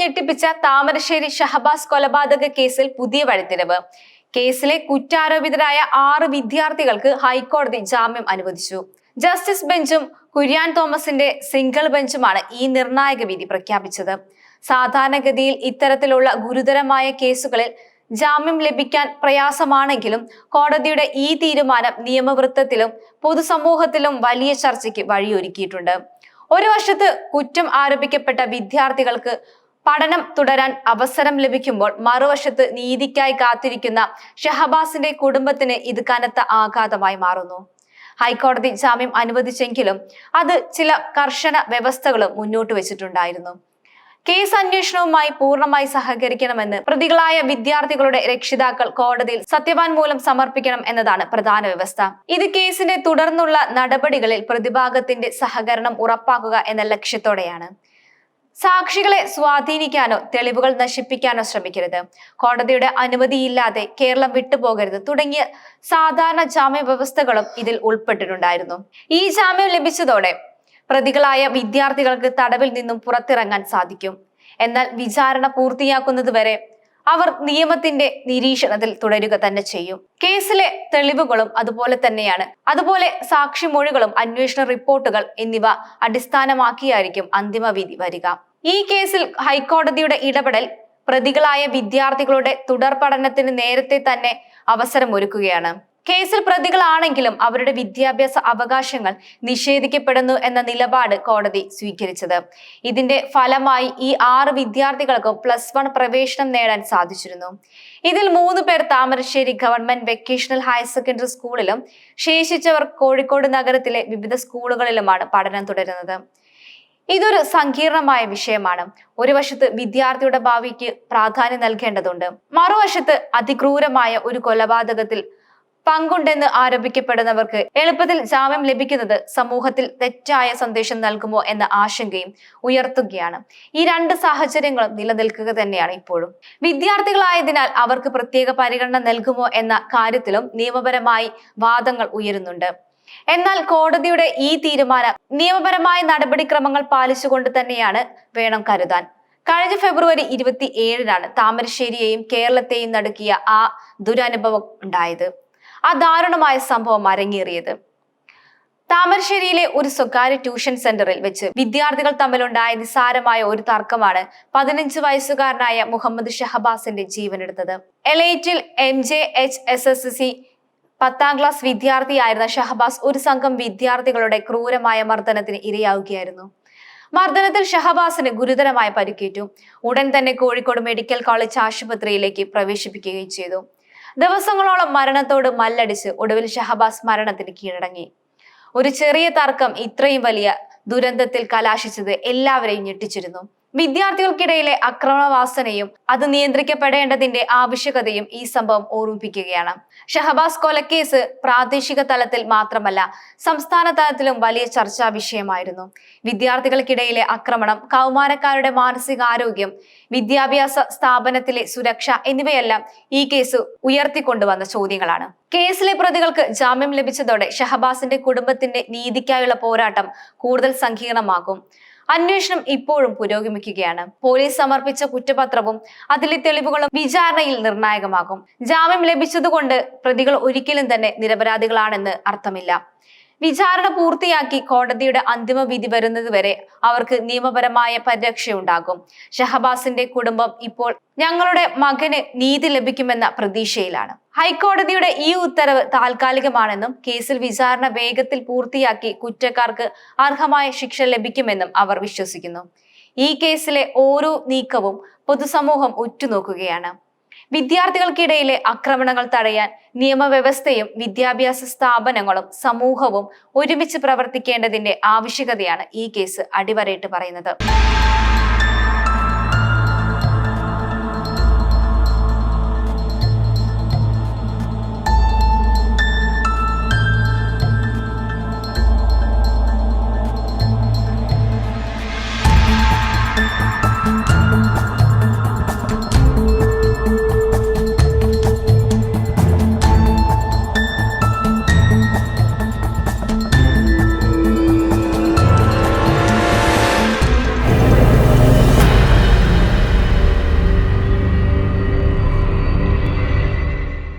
ഞെട്ടിപ്പിച്ച താമരശ്ശേരി ഷഹബാസ് കൊലപാതക കേസിൽ പുതിയ വഴിത്തിരിവ്. കേസിലെ കുറ്റാരോപിതരായ ആറ് വിദ്യാർത്ഥികൾക്ക് ഹൈക്കോടതി ജാമ്യം അനുവദിച്ചു. ജസ്റ്റിസ് ബെഞ്ചും കുര്യാൻ തോമസിന്റെ സിംഗിൾ ബെഞ്ചുമാണ് ഈ നിർണായക വിധി പ്രഖ്യാപിച്ചത്. സാധാരണഗതിയിൽ ഇത്തരത്തിലുള്ള ഗുരുതരമായ കേസുകളിൽ ജാമ്യം ലഭിക്കാൻ പ്രയാസമാണെങ്കിലും കോടതിയുടെ ഈ തീരുമാനം നിയമവൃത്തത്തിലും പൊതുസമൂഹത്തിലും വലിയ ചർച്ചയ്ക്ക് വഴിയൊരുക്കിയിട്ടുണ്ട്. ഒരു വശത്ത് കുറ്റം ആരോപിക്കപ്പെട്ട വിദ്യാർത്ഥികൾക്ക് പഠനം തുടരാൻ അവസരം ലഭിക്കുമ്പോൾ മറുവശത്ത് നീതിക്കായി കാത്തിരിക്കുന്ന ഷഹബാസിന്റെ കുടുംബത്തിന് ഇത് കനത്ത ആഘാതമായി മാറുന്നു. ഹൈക്കോടതി ജാമ്യം അനുവദിച്ചെങ്കിലും അത് ചില കർശന വ്യവസ്ഥകളും മുന്നോട്ട് വെച്ചിട്ടുണ്ടായിരുന്നു. കേസ് അന്വേഷണവുമായി പൂർണമായി സഹകരിക്കണമെന്ന് പ്രതികളായ വിദ്യാർത്ഥികളുടെ രക്ഷിതാക്കൾ കോടതിയിൽ സത്യവാങ്മൂലം സമർപ്പിക്കണം എന്നതാണ് പ്രധാന വ്യവസ്ഥ. ഇത് കേസിന്റെ തുടർന്നുള്ള നടപടികളിൽ പ്രതിഭാഗത്തിന്റെ സഹകരണം ഉറപ്പാക്കുക എന്ന ലക്ഷ്യത്തോടെയാണ്. സാക്ഷികളെ സ്വാധീനിക്കാനോ തെളിവുകൾ നശിപ്പിക്കാനോ ശ്രമിക്കരുത്. കോടതിയുടെ അനുമതിയില്ലാതെ കേരളം വിട്ടുപോകരുത് തുടങ്ങിയ സാധാരണ ജാമ്യ വ്യവസ്ഥകളും ഇതിൽ ഉൾപ്പെട്ടിട്ടുണ്ടായിരുന്നു. ഈ ജാമ്യം ലഭിച്ചതോടെ പ്രതികളായ വിദ്യാർത്ഥികൾക്ക് തടവിൽ നിന്നും പുറത്തിറങ്ങാൻ സാധിക്കും. എന്നാൽ വിചാരണ പൂർത്തിയാക്കുന്നതുവരെ അവർ നിയമത്തിന്റെ നിരീക്ഷണത്തിൽ തുടരുക തന്നെ ചെയ്യും. കേസിലെ തെളിവുകളും അതുപോലെ തന്നെയാണ്. അതുപോലെ സാക്ഷിമൊഴികളും അന്വേഷണ റിപ്പോർട്ടുകൾ എന്നിവ അടിസ്ഥാനമാക്കിയായിരിക്കും അന്തിമ വിധി വരിക. ഈ കേസിൽ ഹൈക്കോടതിയുടെ ഇടപെടൽ പ്രതികളായ വിദ്യാർത്ഥികളുടെ തുടർ പഠനത്തിന് നേരത്തെ തന്നെ അവസരമൊരുക്കുകയാണ്. കേസിൽ പ്രതികളാണെങ്കിലും അവരുടെ വിദ്യാഭ്യാസ അവകാശങ്ങൾ നിഷേധിക്കപ്പെടുന്നു എന്ന നിലപാട് കോടതി സ്വീകരിച്ചത്. ഇതിന്റെ ഫലമായി ഈ ആറ് വിദ്യാർത്ഥികൾക്കും പ്ലസ് വൺ പ്രവേശനം നേടാൻ സാധിച്ചിരുന്നു. ഇതിൽ മൂന്ന് പേർ Thamarassery government vocational higher secondary സ്കൂളിലും ശേഷിച്ചവർ കോഴിക്കോട് നഗരത്തിലെ വിവിധ സ്കൂളുകളിലുമാണ് പഠനം തുടരുന്നത്. ഇതൊരു സങ്കീർണമായ വിഷയമാണ്. ഒരു വശത്ത് വിദ്യാർത്ഥിയുടെ ഭാവിക്ക് പ്രാധാന്യം നൽകേണ്ടതുണ്ട്. മറുവശത്ത് അതിക്രൂരമായ ഒരു കൊലപാതകത്തിൽ പങ്കുണ്ടെന്ന് ആരോപിക്കപ്പെടുന്നവർക്ക് എളുപ്പത്തിൽ ജാമ്യം ലഭിക്കുന്നത് സമൂഹത്തിൽ തെറ്റായ സന്ദേശം നൽകുമോ എന്ന ആശങ്കയും ഉയർത്തുകയാണ്. ഈ രണ്ട് സാഹചര്യങ്ങളും നിലനിൽക്കുക തന്നെയാണ് ഇപ്പോഴും. വിദ്യാർത്ഥികളായതിനാൽ അവർക്ക് പ്രത്യേക പരിഗണന നൽകുമോ എന്ന കാര്യത്തിലും നിയമപരമായി വാദങ്ങൾ ഉയരുന്നുണ്ട്. എന്നാൽ കോടതിയുടെ ഈ തീരുമാനം നിയമപരമായ നടപടിക്രമങ്ങൾ പാലിച്ചുകൊണ്ട് തന്നെയാണ് വേണം കരുതാൻ. കഴിഞ്ഞ ഫെബ്രുവരി ഇരുപത്തി ഏഴിനാണ് താമരശ്ശേരിയെയും കേരളത്തെയും നടുക്കിയ ആ ദുരനുഭവം ഉണ്ടായത്. ആ ദാരുണമായ സംഭവം അരങ്ങേറിയത്. താമരശ്ശേരിയിലെ ഒരു സ്വകാര്യ ട്യൂഷൻ സെന്ററിൽ വെച്ച് വിദ്യാർത്ഥികൾ തമ്മിലുണ്ടായ നിസാരമായ ഒരു തർക്കമാണ് പതിനഞ്ച് വയസ്സുകാരനായ മുഹമ്മദ് ഷഹബാസിന്റെ ജീവനെടുത്തത്. എലൈറ്റിൽ M J H S S C പത്താം ക്ലാസ് വിദ്യാർത്ഥിയായിരുന്ന ഷഹബാസ് ഒരു സംഘം വിദ്യാർത്ഥികളുടെ ക്രൂരമായ മർദ്ദനത്തിന് ഇരയാവുകയായിരുന്നു. മർദ്ദനത്തിൽ ഷഹബാസിന് ഗുരുതരമായ പരിക്കേറ്റു. ഉടൻ തന്നെ കോഴിക്കോട് മെഡിക്കൽ കോളേജ് ആശുപത്രിയിലേക്ക് പ്രവേശിപ്പിക്കുകയും ചെയ്തു. ദിവസങ്ങളോളം മരണത്തോട് മല്ലടിച്ച് ഒടുവിൽ ഷഹബാസ് മരണത്തിന് കീഴടങ്ങി. ഒരു ചെറിയ തർക്കം ഇത്രയും വലിയ ദുരന്തത്തിൽ കലാശിച്ചത് എല്ലാവരെയും ഞെട്ടിച്ചിരുന്നു. വിദ്യാർത്ഥികൾക്കിടയിലെ ആക്രമണവാസനയും അത് നിയന്ത്രിക്കപ്പെടേണ്ടതിന്റെ ആവശ്യകതയും ഈ സംഭവം ഓർമ്മിപ്പിക്കുകയാണ്. ഷഹബാസ് കൊലക്കേസ് പ്രാദേശിക തലത്തിൽ മാത്രമല്ല സംസ്ഥാന തലത്തിലും വലിയ ചർച്ചാ വിഷയമായിരുന്നു. വിദ്യാർത്ഥികൾക്കിടയിലെ ആക്രമണം കൗമാരക്കാരുടെ മാനസികാരോഗ്യം വിദ്യാഭ്യാസ സ്ഥാപനത്തിലെ സുരക്ഷ എന്നിവയെല്ലാം ഈ കേസ് ഉയർത്തിക്കൊണ്ടുവന്ന ചോദ്യങ്ങളാണ്. കേസിലെ പ്രതികൾക്ക് ജാമ്യം ലഭിച്ചതോടെ ഷഹബാസിന്റെ കുടുംബത്തിന്റെ നീതിക്കായുള്ള പോരാട്ടം കൂടുതൽ സങ്കീർണമാകും. അന്വേഷണം ഇപ്പോഴും പുരോഗമിക്കുകയാണ്. പോലീസ് സമർപ്പിച്ച കുറ്റപത്രവും അതിലെ തെളിവുകളും വിചാരണയിൽ നിർണായകമാകും. ജാമ്യം ലഭിച്ചതുകൊണ്ട് പ്രതികൾ ഒരിക്കലും തന്നെ നിരപരാധികളാണെന്ന് അർത്ഥമില്ല. വിചാരണ പൂർത്തിയാക്കി കോടതിയുടെ അന്തിമ വിധി വരുന്നതുവരെ അവർക്ക് നിയമപരമായ പരിരക്ഷയുണ്ടാകും. ഷഹബാസിന്റെ കുടുംബം ഇപ്പോൾ ഞങ്ങളുടെ മകന് നീതി ലഭിക്കുമെന്ന പ്രതീക്ഷയിലാണ്. ഹൈക്കോടതിയുടെ ഈ ഉത്തരവ് താൽക്കാലികമാണെന്നും കേസിൽ വിചാരണ വേഗത്തിൽ പൂർത്തിയാക്കി കുറ്റക്കാർക്ക് അർഹമായ ശിക്ഷ ലഭിക്കുമെന്നും അവർ വിശ്വസിക്കുന്നു. ഈ കേസിലെ ഓരോ നീക്കവും പൊതുസമൂഹം ഉറ്റുനോക്കുകയാണ്. വിദ്യാർത്ഥികൾക്കിടയിലെ ആക്രമണങ്ങൾ തടയാൻ നിയമവ്യവസ്ഥയും വിദ്യാഭ്യാസ സ്ഥാപനങ്ങളും സമൂഹവും ഒരുമിച്ച് പ്രവർത്തിക്കേണ്ടതിന്റെ ആവശ്യകതയാണ് ഈ കേസ് അടിവരയിട്ട് പറയുന്നത്.